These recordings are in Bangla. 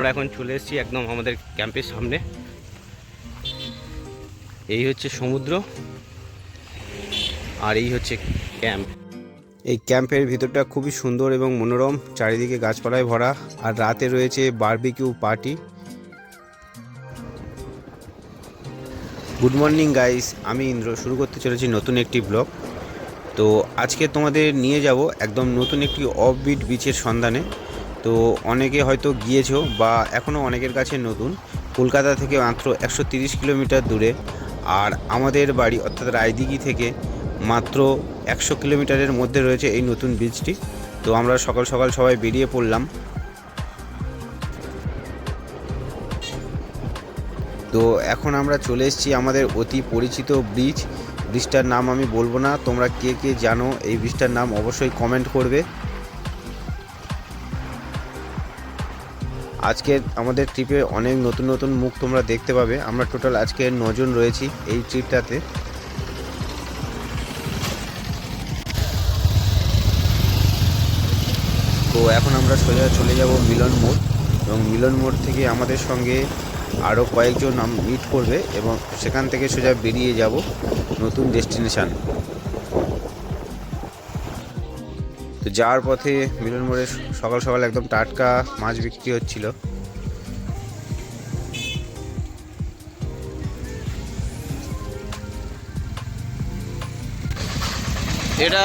আমরা এখন চলে এসেছি একদম আমাদের ক্যাম্পের সামনে। এই হচ্ছে সমুদ্র আর এই হচ্ছে ক্যাম্প এই ক্যাম্পের ভিতরটা খুবই সুন্দর এবং মনোরম, চারিদিকে গাছপালায় ভরা আর রাতে রয়েছে barbecue party good morning guys আমি ইন্দ্র, শুরু করতে চলেছি নতুন একটি ব্লগ তো আজকে তোমাদের নিয়ে যাব একদম নতুন একটি অফবিট বিচের সন্ধানে। তো অনেকে হয়তো গিয়েছো বা এখনও অনেকের কাছে নতুন। কলকাতা থেকে মাত্র একশো কিলোমিটার দূরে আর আমাদের বাড়ি অর্থাৎ রায়দিঘি থেকে মাত্র একশো কিলোমিটারের মধ্যে রয়েছে এই নতুন বীজটি তো আমরা সকাল সকাল সবাই বেরিয়ে পড়লাম। তো এখন আমরা চলে এসেছি আমাদের অতি পরিচিত ব্রিজ ব্রিজটার নাম আমি বলব না, তোমরা কে কে জানো এই ব্রিজটার নাম অবশ্যই কমেন্ট করবে। আজকে আমাদের ট্রিপে অনেক নতুন নতুন মুখ তোমরা দেখতে পাবে। আমরা টোটাল আজকে নজন রয়েছি এই ট্রিপটাতে তো এখন আমরা সোজা চলে যাব মিলন মোড় এবং মিলন মোড় থেকে আমাদের সঙ্গে আরও কয়েকজন মিট করবে এবং সেখান থেকে সোজা বেরিয়ে যাব নতুন ডেস্টিনেশান তো যাওয়ার পথে মিলন মোড়ে সকাল সকাল একদম টাটকা মাছ বিক্রি হচ্ছিল। এটা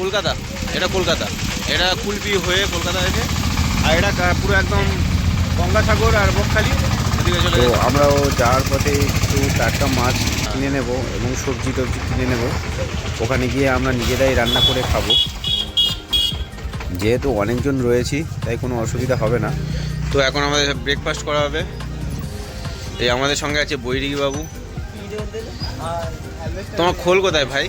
কলকাতা এটা কলকাতা। এটা কুলপি হয়ে কলকাতা থেকে। আর এটা পুরো একদম গঙ্গাসাগর আর বকখালি তো আমরাও যাওয়ার পথে একটু টাটকা মাছ কিনে নেব এবং সবজি টবজি কিনে নেব। ওখানে গিয়ে আমরা নিজেরাই রান্না করে খাব। যেহেতু অনেকজন রয়েছি তাই কোনো অসুবিধা হবে না। তো এখন আমাদের ব্রেকফাস্ট করা হবে। এই আমাদের সঙ্গে আছে বৈরিক বাবু। তোমার খোল কোথায় ভাই?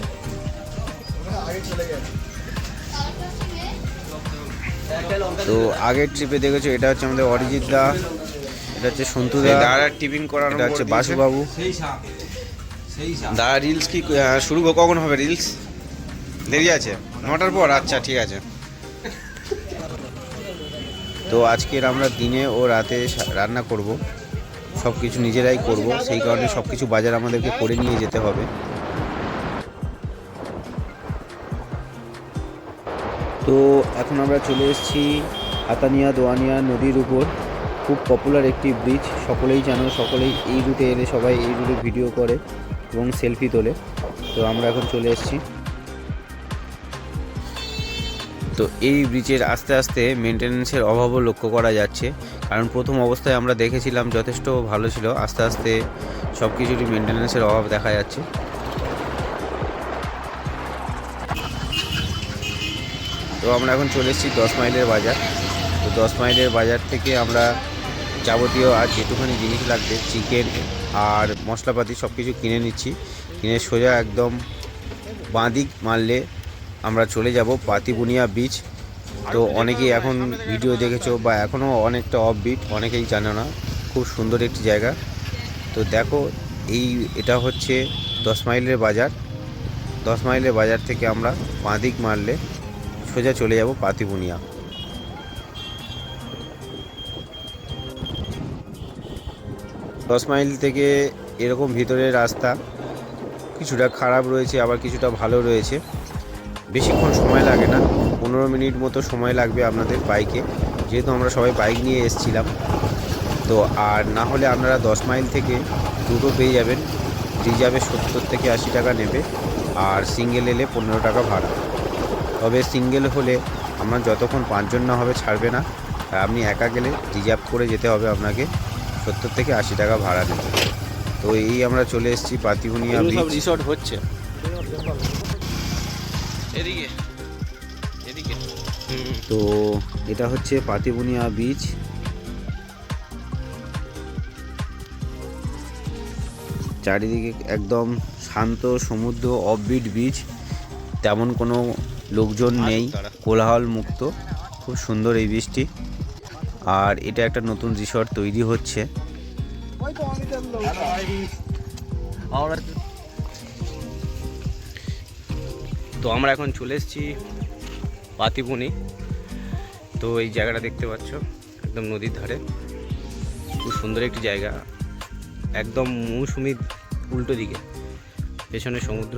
তো আগের ট্রিপে দেখেছ এটা হচ্ছে আমাদের অরিজিৎ দা এটা হচ্ছে সন্তু দা দাঁড়া টিফিন করানো এটা হচ্ছে বাসু বাবু দাঁড়া রিলস কি শুরু কখন হবে রিলস দেরি আছে? নটার পর? আচ্ছা ঠিক আছে। তো আজকের আমরা দিনে ও রাতে রান্না করব। সব কিছু নিজেরাই করব। সেই কারণে সব কিছু বাজার আমাদেরকে করে নিয়ে যেতে হবে। তো এখন আমরা চলে এসেছি হাতানিয়া দোয়ানিয়া নদীর উপর। খুব পপুলার একটি ব্রিজ সকলেই জানো, সকলেই এই রুটে এলে সবাই এই রুটে ভিডিও করে এবং সেলফি তোলে। তো আমরা এখন চলে এসেছি। তো এই ব্রিজের আস্তে আস্তে মেনটেন্যান্সের অভাবও লক্ষ্য করা যাচ্ছে। কারণ প্রথম অবস্থায় আমরা দেখেছিলাম যথেষ্ট ভালো ছিল, আস্তে আস্তে সব কিছুরই মেনটেন্যান্সের অভাব দেখা যাচ্ছে। তো আমরা এখন চলে এসেছি দশ মাইলের বাজার। তো দশ মাইলের বাজার থেকে আমরা যাবতীয় আর যেটুখানি জিনিস লাগবে, চিকেন আর মশলাপাতি সব কিছু কিনে নিচ্ছি। কিনে সোজা একদম বাঁদিক মারলে আমরা চলে যাব পাতিবুনিয়া বিচ তো অনেকেই এখন ভিডিও দেখেছ বা এখনও অনেকটা অফ বিট অনেকেই জানে না। খুব সুন্দর একটি জায়গা। তো দেখো এই এটা হচ্ছে দশ মাইলের বাজার। দশ মাইলের বাজার থেকে আমরা বাঁদিক মারলে সোজা চলে যাব পাতিবুনিয়া। দশ মাইল থেকে এরকম ভিতরের রাস্তা কিছুটা খারাপ রয়েছে আবার কিছুটা ভালো রয়েছে। বেশিক্ষণ সময় লাগে না। পনেরো মিনিট মতো সময় লাগবে আপনাদের বাইকে। যেহেতু আমরা সবাই বাইক নিয়ে এসেছিলাম। তো আর না হলে আপনারা দশ মাইল থেকে দুটো পেয়ে যাবেন। রিজার্ভে সত্তর থেকে আশি টাকা নেবে। আর সিঙ্গেল এলে পনেরো টাকা ভাড়া। তবে সিঙ্গেল হলে আপনার যতক্ষণ পাঁচজন না হবে ছাড়বে না। আর আপনি একা গেলে রিজার্ভ করে যেতে হবে আপনাকে। সত্তর থেকে আশি টাকা ভাড়া নেবে। তো এই আমরা চলে এসেছি পাতিবুনিয়া রিসর্ট হচ্ছে। এদিকে এদিকে। তো এটা হচ্ছে পাতিবুনিয়া বিচ চারিদিকে একদম শান্ত সমুদ্র অফবিট বিচ তেমন কোনো লোকজন নেই কোলাহল মুক্ত খুব সুন্দর এই বীজটি আর এটা একটা নতুন রিসর্ট তৈরি হচ্ছে। তো আমরা এখন চলে এসেছি পাতিপুনি তো এই জায়গাটা দেখতে পাচ্ছ, একদম নদীর ধারে। খুব সুন্দর একটি জায়গা। একদম মৌসুমি উল্টো দিকে, পেছনে সমুদ্র।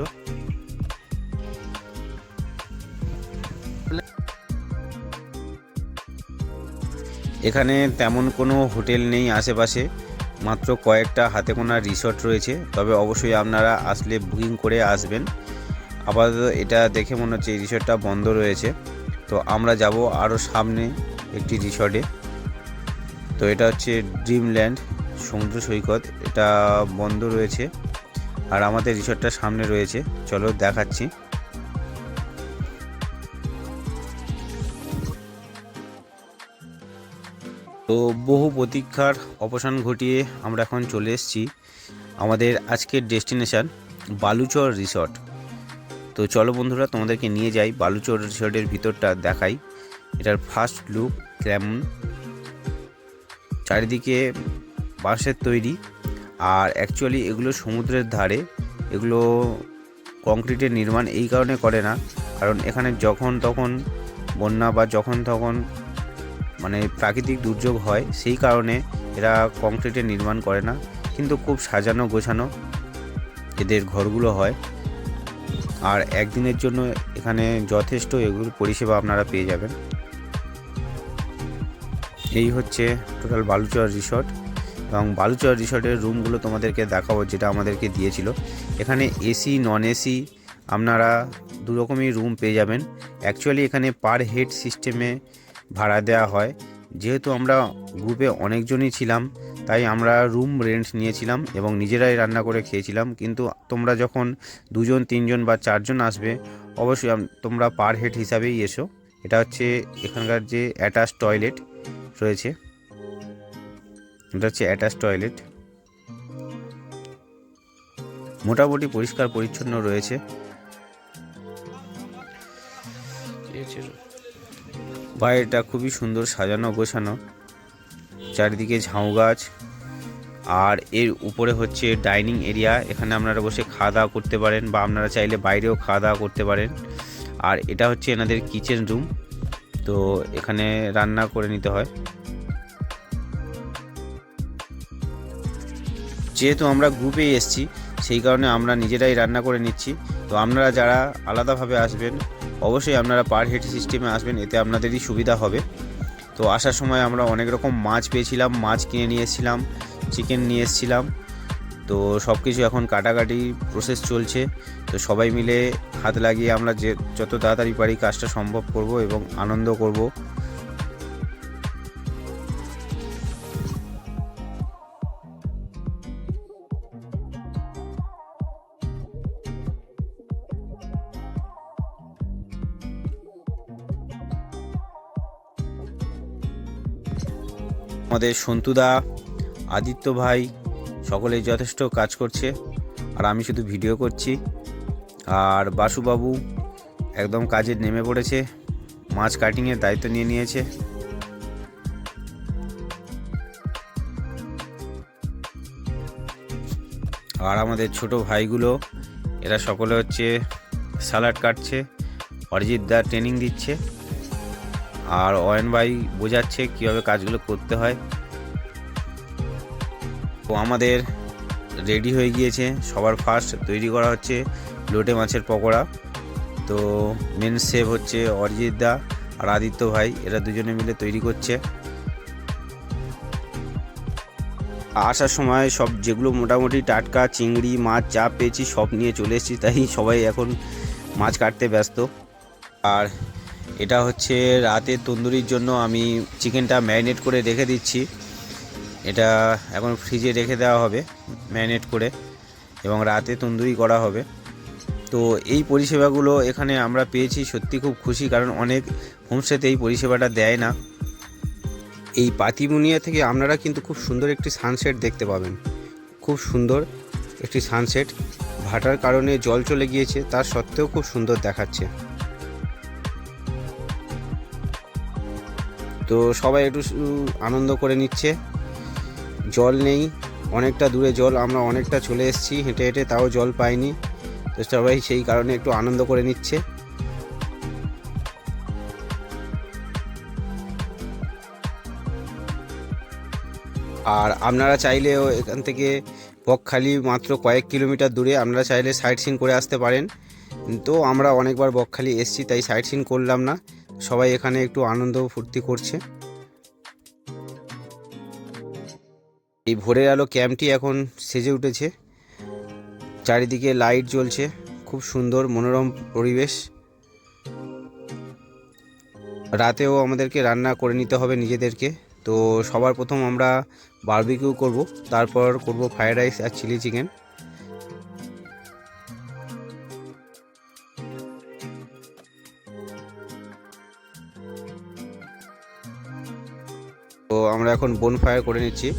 এখানে তেমন কোনো হোটেল নেই আশেপাশে, মাত্র কয়েকটা হাতে গোনা রিসর্ট রয়েছে। তবে অবশ্যই আপনারা আসলে বুকিং করে আসবেন। আপাতত এটা দেখে মনে হচ্ছে এই রিসর্টটা বন্ধ রয়েছে। তো আমরা যাব আরও সামনে একটি রিসর্টে। তো এটা হচ্ছে ড্রিমল্যান্ড, সমুদ্র সৈকত। এটা বন্ধ রয়েছে। আর আমাদের রিসর্টটা সামনে রয়েছে। চলো দেখাচ্ছি। তো বহু প্রতীক্ষার অবসান ঘটিয়ে আমরা এখন চলে এসেছি আমাদের আজকের ডেস্টিনেশন, বালুচর রিসর্ট। তো চলো বন্ধুরা, তোমাদেরকে নিয়ে যাই। বালুচর রিসর্টের ভিতরটা দেখাই। এটার ফার্স্ট লুক কেমন? চারিদিকে বাঁশের তৈরি। আর অ্যাকচুয়ালি এগুলো সমুদ্রের ধারে। এগুলো কংক্রিটের নির্মাণ এই কারণে করে না। কারণ এখানে যখন তখন বন্যা বা যখন তখন মানে প্রাকৃতিক দুর্যোগ হয়, সেই কারণে এরা কংক্রিটের নির্মাণ করে না। কিন্তু খুব সাজানো গোছানো এদের ঘরগুলো হয়। আর একদিনের জন্য এখানে যথেষ্ট এগুলোর পরিষেবা আপনারা পেয়ে যাবেন। এই হচ্ছে টোটাল বালুচর রিসর্ট এবং বালুচর রিসর্টের রুমগুলো তোমাদেরকে দেখাবো যেটা আমাদেরকে দিয়েছিল। এখানে এসি নন এসি আপনারা দু রকমই রুম পেয়ে যাবেন। অ্যাকচুয়ালি এখানে পার হেড সিস্টেমে ভাড়া দেওয়া হয়। যেহেতু আমরা গ্রুপে অনেকজনই ছিলাম তাই আমরা রুম রেন্ট নিয়েছিলাম এবং নিজেরাই রান্না করে খেয়েছিলাম। কিন্তু তোমরা যখন দুজন তিনজন বা চারজন আসবে অবশ্যই তোমরা পার হেড হিসাবেই এসো। এটা হচ্ছে এখানকার যে অ্যাটাচ টয়লেট রয়েছে। এটা হচ্ছে অ্যাটাচ টয়লেট মোটামুটি পরিষ্কার পরিচ্ছন্ন রয়েছে। বাইরেটা খুবই সুন্দর সাজানো গোছানো। চারিদিকে ঝাউ গাছ। আর এর উপরে হচ্ছে ডাইনিং এরিয়া। এখানে আপনারা বসে খাওয়া দাওয়া করতে পারেন বা আপনারা চাইলে বাইরেও খাওয়া দাওয়া করতে পারেন। আর এটা হচ্ছে এনাদের কিচেন রুম। তো এখানে রান্না করে নিতে হয়। যেহেতু আমরা গ্রুপে এসেছি, সেই কারণে আমরা নিজেরাই রান্না করে নিচ্ছি। তো আপনারা যারা আলাদাভাবে আসবেন, অবশ্যই আপনারা পার হেড সিস্টেমে আসবেন। এতে আপনাদেরই সুবিধা হবে। তো আসার সময় আমরা অনেক রকম মাছ পেয়েছিলাম, মাছ কিনে নিয়ে এসেছিলাম চিকেন নিয়ে এসেছিলাম। তো সব কিছু এখন কাটাকাটি প্রসেস চলছে। তো সবাই মিলে হাত লাগিয়ে আমরা যে যত তাড়াতাড়ি পারি কাজটা সম্ভব করব এবং আনন্দ করব। আমাদের সন্তুদা, আদিত্য ভাই সকলে যথেষ্ট কাজ করছে। আর আমি শুধু ভিডিও করছি। আর বাসুবাবু একদম কাজে নেমে পড়েছে। মাছ কাটিংয়ের দায়িত্ব নিয়ে নিয়েছে। আর আমাদের ছোট ভাইগুলো, এরা সকলে হচ্ছে স্যালাড কাটছে, অরিজিৎ দা ট্রেনিং দিচ্ছে। আর অয়ন ভাই বোঝাচ্ছে কীভাবে কাজগুলো করতে হয়। তো আমাদের রেডি হয়ে গিয়েছে। সবার ফার্স্ট তৈরি করা হচ্ছে লোটে মাছের পকোড়া। তো মেন সেভ হচ্ছে অরিজিৎ দা আর আদিত্য ভাই, এরা দুজনে মিলে তৈরি করছে। আসার সময় সব যেগুলো মোটামুটি টাটকা চিংড়ি, মাছ যা পেয়েছি সব নিয়ে চলে এসেছি, তাই সবাই এখন মাছ কাটতে ব্যস্ত। আর এটা হচ্ছে রাতে তন্দুরির জন্য আমি চিকেনটা ম্যারিনেট করে রেখে দিচ্ছি। এটা এখন ফ্রিজে রেখে দেওয়া হবে, ম্যারিনেট করে, এবং রাতে তন্দুরি করা হবে। তো এই পরিষেবাগুলো এখানে আমরা পেয়েছি, সত্যি খুব খুশি, কারণ অনেক হোমস্টেতে এই পরিষেবাটা দেয় না। এই পাতিমুনিয়া থেকে আপনারা কিন্তু খুব সুন্দর একটি সানসেট দেখতে পাবেন। খুব সুন্দর একটি সানসেট। ভাটার কারণে জল চলে গিয়েছে, তার সত্ত্বেও খুব সুন্দর দেখাচ্ছে। তো সবাই একটু আনন্দ করে নিচ্ছে। জল নেই, অনেকটা দূরে জল, আমরা অনেকটা চলে এসেছি, হেঁটে হেঁটে তাও জল পাইনি। তো সবাই সেই কারণে একটু আনন্দ করে নিচ্ছে। আর আপনারা চাইলেও এখান থেকে বকখালি মাত্র কয়েক কিলোমিটার দূরে আপনারা চাইলে সাইট সিন করে আসতে পারেন। তো আমরা অনেকবার বকখালি এসছি, তাই সাইট সিন করলাম না। সবাই এখানে একটু আনন্দ ফুর্তি করছে। এই ভোরের আলো ক্যাম্পটি এখন সেজে উঠেছে। চারিদিকে লাইট জ্বলছে, খুব সুন্দর মনোরম পরিবেশ। রাতেও আমাদেরকে রান্না করে নিতে হবে নিজেদেরকে। তো সবার প্রথম আমরা বারবিকিউ করব, তারপর করব ফ্রায়েড রাইস আর চিলি চিকেন এখন বোন ফায়ার করে নিচ্ছি।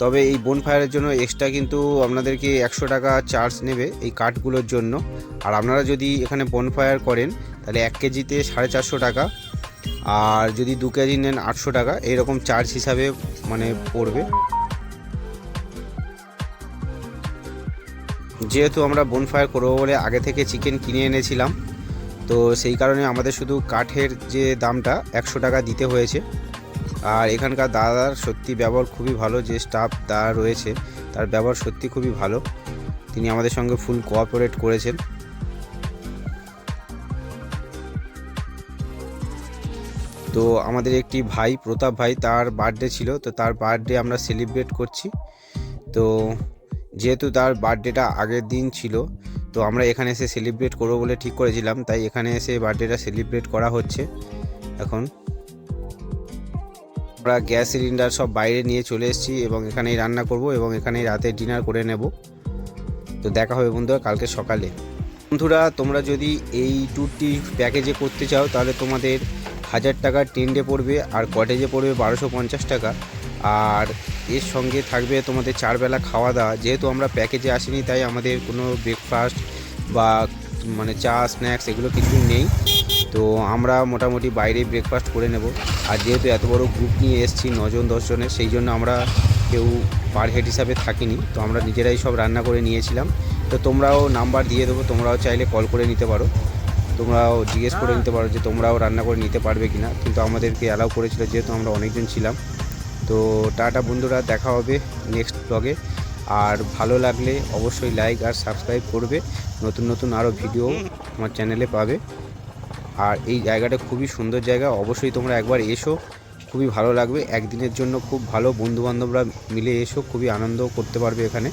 তবে এই বোন ফায়ারের জন্য এক্সট্রা কিন্তু আপনাদেরকে একশো টাকা চার্জ নেবে এই কাঠগুলোর জন্য। আর আপনারা যদি এখানে বোন ফায়ার করেন, তাহলে এক কেজিতে সাড়ে চারশো টাকা। আর যদি দু কেজি নেন আটশো টাকা, এরকম চার্জ হিসাবে মানে পড়বে। যেহেতু আমরা বোন ফায়ার করব বলে আগে থেকে চিকেন কিনে এনেছিলাম, তো সেই কারণে আমাদের শুধু কাঠের যে দামটা একশো টাকা দিতে হয়েছে। আর এখানকার দাদার সত্যি ব্যবহার খুবই ভালো, যে স্টাফ দাদা রয়েছে, তার ব্যবহার সত্যি খুবই ভালো। তিনি আমাদের সঙ্গে ফুল কোঅপারেট করেছেন। তো আমাদের একটি ভাই, প্রতাপ ভাই, তার বার্থডে ছিল, তো তার বার্থডে আমরা সেলিব্রেট করছি। তো যেহেতু তার বার্থডেটা আগের দিন ছিল, তো আমরা এখানে এসে সেলিব্রেট করব বলে ঠিক করেছিলাম, তাই এখানে এসে বার্থডেটা সেলিব্রেট করা হচ্ছে। এখন আমরা গ্যাস সিলিন্ডার সব বাইরে নিয়ে চলে এসেছি এবং এখানেই রান্না করব এবং এখানেই রাতে ডিনার করে নেব। তো দেখা হবে বন্ধুরা কালকে সকালে। বন্ধুরা, তোমরা যদি এই ট্যুরটি প্যাকেজে করতে চাও, তাহলে তোমাদের হাজার টাকা টেন্ডে পড়বে আর কটেজে পড়বে বারোশো পঞ্চাশ টাকা। আর এর সঙ্গে থাকবে তোমাদের চারবেলা খাওয়া দাওয়া যেহেতু আমরা প্যাকেজে আসিনি, তাই আমাদের কোনো ব্রেকফাস্ট বা মানে চা স্ন্যাক্স এগুলো কিছুই নেই। তো আমরা মোটামুটি বাইরে ব্রেকফাস্ট করে নেব। আর যেহেতু এত বড় গ্রুপ নিয়ে এসেছি নজন দশজনের সেই জন্য আমরা কেউ পার হেড হিসাবে থাকিনি। তো আমরা নিজেরাই সব রান্না করে নিয়েছিলাম। তো তোমরাও নাম্বার দিয়ে দেবো, তোমরাও চাইলে কল করে নিতে পারো। তোমরাও জিজ্ঞেস করে নিতে পারো যে তোমরাও রান্না করে নিতে পারবে কি না কিন্তু আমাদেরকে অ্যালাউ করেছিল যেহেতু আমরা অনেকজন ছিলাম। তো টাটা বন্ধুরা, দেখা হবে নেক্সট ব্লগে আর ভালো লাগলে অবশ্যই লাইক আর সাবস্ক্রাইব করবে। নতুন নতুন আরও ভিডিও আমার চ্যানেলে পাবে। আর এই জায়গাটা খুবই সুন্দর জায়গা। অবশ্যই তোমরা একবার এসো, খুবই ভালো লাগবে। একদিনের জন্য খুব ভালো বন্ধুবান্ধবরা মিলে এসো, খুবই আনন্দ করতে পারবে এখানে।